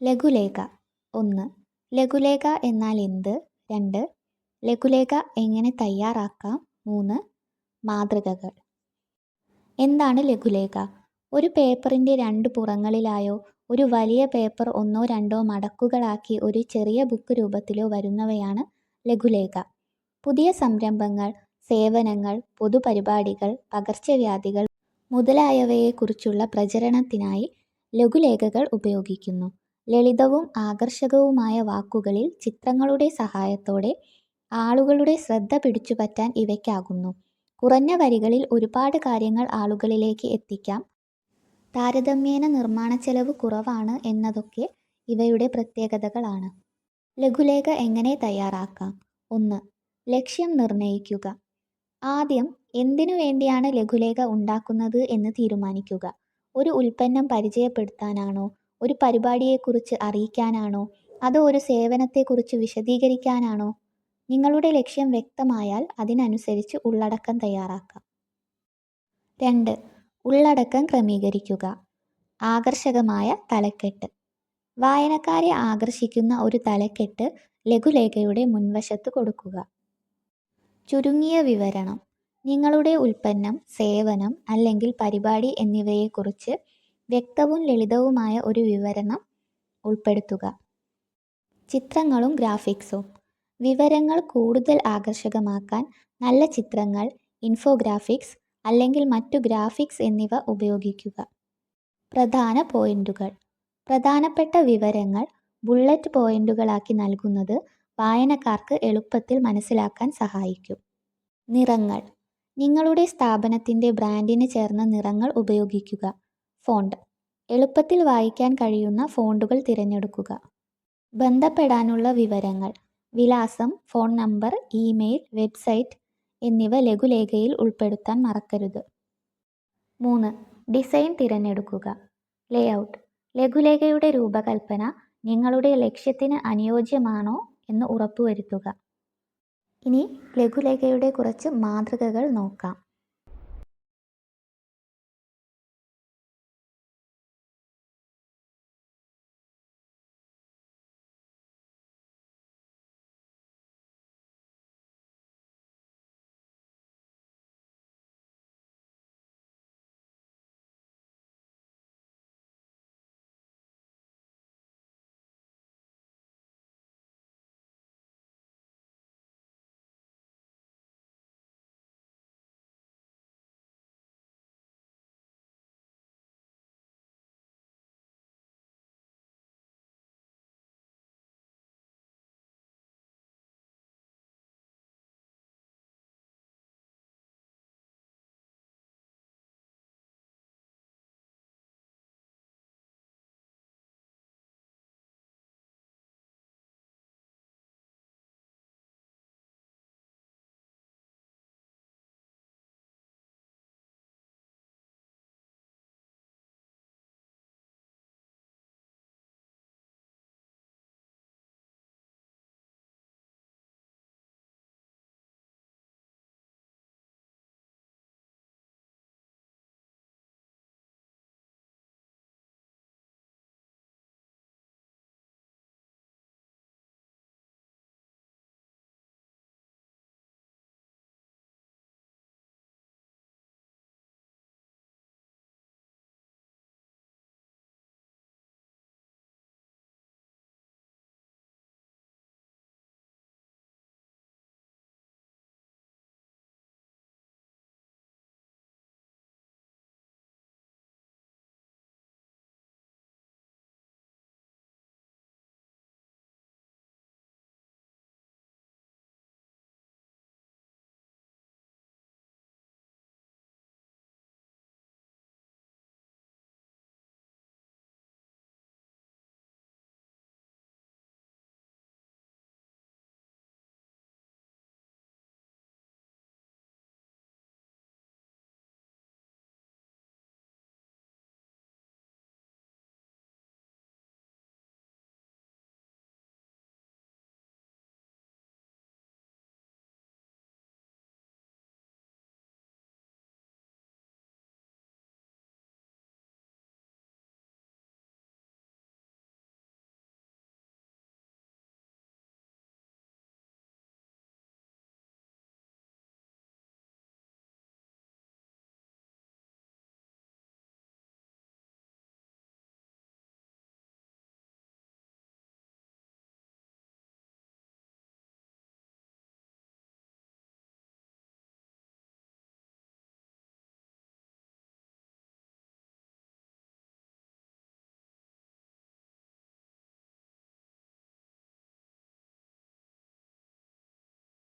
ലഘുലേഖ ഒന്ന്. ലഘുലേഖ എന്നാൽ എന്ത്? രണ്ട്. ലഘുലേഖ എങ്ങനെ തയ്യാറാക്കാം? മൂന്ന്. മാതൃകകൾ. എന്താണ് ലഘുലേഖ? ഒരു പേപ്പറിന്റെ രണ്ട് പുറങ്ങളിലായോ ഒരു വലിയ പേപ്പർ ഒന്നോ രണ്ടോ മടക്കുകളാക്കി ഒരു ചെറിയ ബുക്ക് രൂപത്തിലോ വരുന്നവയാണ് ലഘുലേഖ. പുതിയ സംരംഭങ്ങൾ സേവനങ്ങൾ പൊതുപരിപാടികൾ പകർച്ചവ്യാധികൾ മുതലായവയെക്കുറിച്ചുള്ള പ്രചരണത്തിനായി ലഘുലേഖകൾ ഉപയോഗിക്കുന്നു. ലളിതവും ആകർഷകവുമായ വാക്കുകളിൽ ചിത്രങ്ങളുടെ സഹായത്തോടെ ആളുകളുടെ ശ്രദ്ധ പിടിച്ചുപറ്റാൻ ഇവയ്ക്കാകുന്നു. കുറഞ്ഞ വരികളിൽ ഒരുപാട് കാര്യങ്ങൾ ആളുകളിലേക്ക് എത്തിക്കാം. താരതമ്യേന നിർമ്മാണച്ചെലവ് കുറവാണ് എന്നതൊക്കെ ഇവയുടെ പ്രത്യേകതകളാണ്. ലഘുലേഖ എങ്ങനെ തയ്യാറാക്കാം? ഒന്ന് ലക്ഷ്യം നിർണയിക്കുക. ആദ്യം എന്തിനു വേണ്ടിയാണ് ലഘുലേഖ ഉണ്ടാക്കുന്നത് എന്ന് തീരുമാനിക്കുക. ഒരു ഉൽപ്പന്നം പരിചയപ്പെടുത്താനാണോ? ഒരു പരിപാടിയെക്കുറിച്ച് അറിയിക്കാനാണോ? അതോ ഒരു സേവനത്തെക്കുറിച്ച് വിശദീകരിക്കാനാണോ? നിങ്ങളുടെ ലക്ഷ്യം വ്യക്തമായാൽ അതിനനുസരിച്ച് ഉള്ളടക്കം തയ്യാറാക്കാം. രണ്ട് ഉള്ളടക്കം ക്രമീകരിക്കുക. ആകർഷകമായ തലക്കെട്ട്. വായനക്കാരെ ആകർഷിക്കുന്ന ഒരു തലക്കെട്ട് ലഘുലേഖയുടെ മുൻവശത്ത് കൊടുക്കുക. ചുരുങ്ങിയ വിവരണം. നിങ്ങളുടെ ഉൽപ്പന്നം സേവനം അല്ലെങ്കിൽ പരിപാടി എന്നിവയെക്കുറിച്ച് വ്യക്തവും ലളിതവുമായ ഒരു വിവരണം ഉൾപ്പെടുത്തുക. ചിത്രങ്ങളും ഗ്രാഫിക്സും. വിവരങ്ങൾ കൂടുതൽ ആകർഷകമാക്കാൻ നല്ല ചിത്രങ്ങൾ ഇൻഫോഗ്രാഫിക്സ് അല്ലെങ്കിൽ മറ്റു ഗ്രാഫിക്സ് എന്നിവ ഉപയോഗിക്കുക. പ്രധാന പോയിന്റുകൾ. പ്രധാനപ്പെട്ട വിവരങ്ങൾ ബുള്ളറ്റ് പോയിന്റുകളാക്കി നൽകുന്നത് വായനക്കാർക്ക് എളുപ്പത്തിൽ മനസ്സിലാക്കാൻ സഹായിക്കും. നിറങ്ങൾ. നിങ്ങളുടെ സ്ഥാപനത്തിന്റെ ബ്രാൻഡിന് ചേർന്ന നിറങ്ങൾ ഉപയോഗിക്കുക. ഫോണ്ട്. എളുപ്പത്തിൽ വായിക്കാൻ കഴിയുന്ന ഫോണ്ടുകൾ തിരഞ്ഞെടുക്കുക. ബന്ധപ്പെടാനുള്ള വിവരങ്ങൾ. വിലാസം ഫോൺ നമ്പർ ഇമെയിൽ വെബ്സൈറ്റ് എന്നിവ ലഘുലേഖയിൽ ഉൾപ്പെടുത്താൻ മറക്കരുത്. മൂന്ന്. ഡിസൈൻ തിരഞ്ഞെടുക്കുക. ലേഔട്ട്. ലഘുലേഖയുടെ രൂപകൽപ്പന നിങ്ങളുടെ ലക്ഷ്യത്തിന് അനുയോജ്യമാണോ എന്ന് ഉറപ്പുവരുത്തുക. ഇനി ലഘുലേഖയുടെ കുറച്ച് മാതൃകകൾ നോക്കാം.